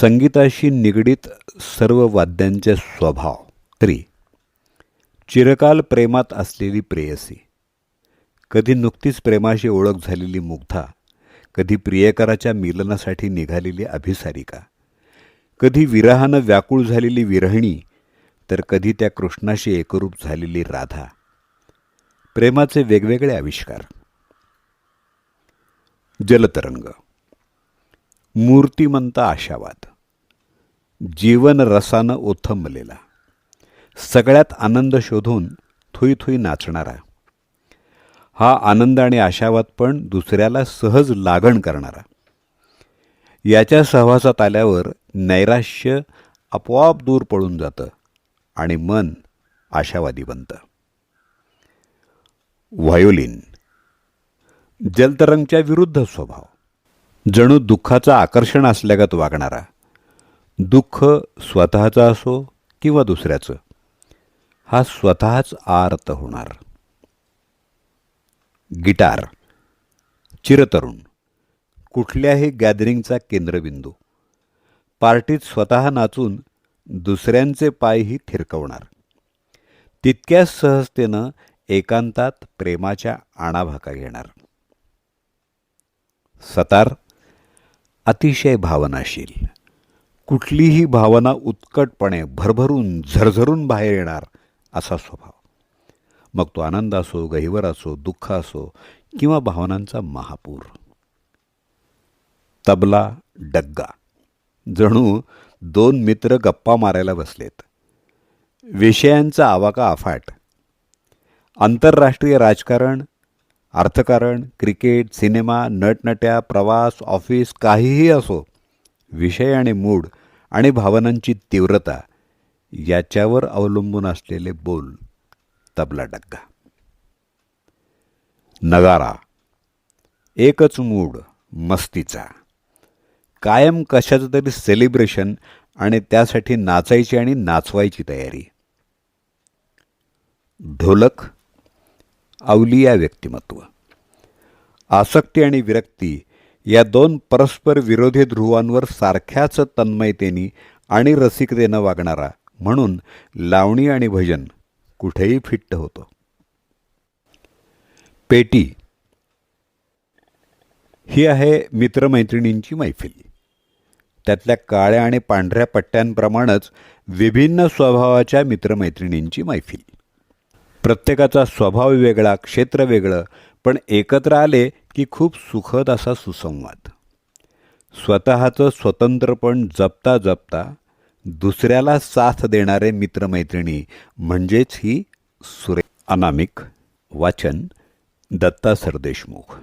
संगीताशी निगडीत सर्व वाद्यांचे स्वभाव. तरी चिरकाल प्रेमात असलेली प्रेयसी कधी नुकतीच प्रेमाशी ओळख झालेली मुग्धा कधी प्रियकराच्या मिलनासाठी निघालेली अभिसारिका कधी विरहानं व्याकुळ झालेली विरहिणी तर कधी त्या कृष्णाशी एकरूप झालेली राधा. प्रेमाचे वेगवेगळे आविष्कार. जलतरंग. मूर्तिमंत आशावाद. जीवन रसानं ओथंबलेला. सगळ्यात आनंद शोधून थुई थुई नाचणारा. हा आनंद आणि आशावाद पण दुसऱ्याला सहज लागण करणारा. याच्या सहवासात आल्यावर नैराश्य आपोआप दूर पळून जातं आणि मन आशावादी बनतं. व्हायोलिन. जलतरंगच्या विरुद्ध स्वभाव. जणू दुःखाचं आकर्षण असल्यागत वागणारा. दुःख स्वतःचं असो किंवा दुसऱ्याचं हा स्वतःच आर्त होणार. गिटार चिरतरुण कुठल्याही गॅदरिंगचा केंद्रबिंदू. पार्टीत स्वतः नाचून दुसऱ्यांचे पायही थिरकवणार. तितक्याच सहजतेनं एकांतात प्रेमाच्या आणाभाका घेणार. सतार अतिशय भावनाशील. कुठलीही भावना उत्कटपणे भरभरून झरझरून बाहेर येणार असा स्वभाव. मग तो आनंद असो गहिवर असो दुःख असो किंवा भावनांचा महापूर. तबला डग्गा. जणू दोन मित्र गप्पा मारायला बसलेत. विषयांचा आवाका अफाट. आंतरराष्ट्रीय राजकारण अर्थकारण क्रिकेट सिनेमा नटनट्या प्रवास ऑफिस काहीही असो विषय आणि मूड आणि भावनांची तीव्रता याच्यावर अवलंबून असलेले बोल तबला डग्गा. नगारा. एकच मूड मस्तीचा. कायम कशाचं तरी सेलिब्रेशन आणि त्यासाठी नाचायची आणि नाचवायची तयारी. ढोलक. अवलिया व्यक्तिमत्व. आसक्ती आणि विरक्ती या दोन परस्पर विरोधी ध्रुवांवर सारख्याच तन्मयतेनी आणि रसिकतेनं वागणारा म्हणून लावणी आणि भजन कुठेही फिट्ट होतो. पेटी. ही आहे मित्रमैत्रिणींची मैफिल. त्यातल्या काळ्या आणि पांढऱ्या पट्ट्यांप्रमाणेच विभिन्न स्वभावाच्या मित्रमैत्रिणींची मैफिल. प्रत्येकाचा स्वभाव वेगळा क्षेत्र वेगळं पण एकत्र आले की खूप सुखद असा सुसंवाद. स्वतःचं स्वतंत्रपण जपता जपता दुसऱ्याला साथ देणारे मित्रमैत्रिणी म्हणजेच ही सुरे अनामिक वाचन दत्ता सरदेशमुख.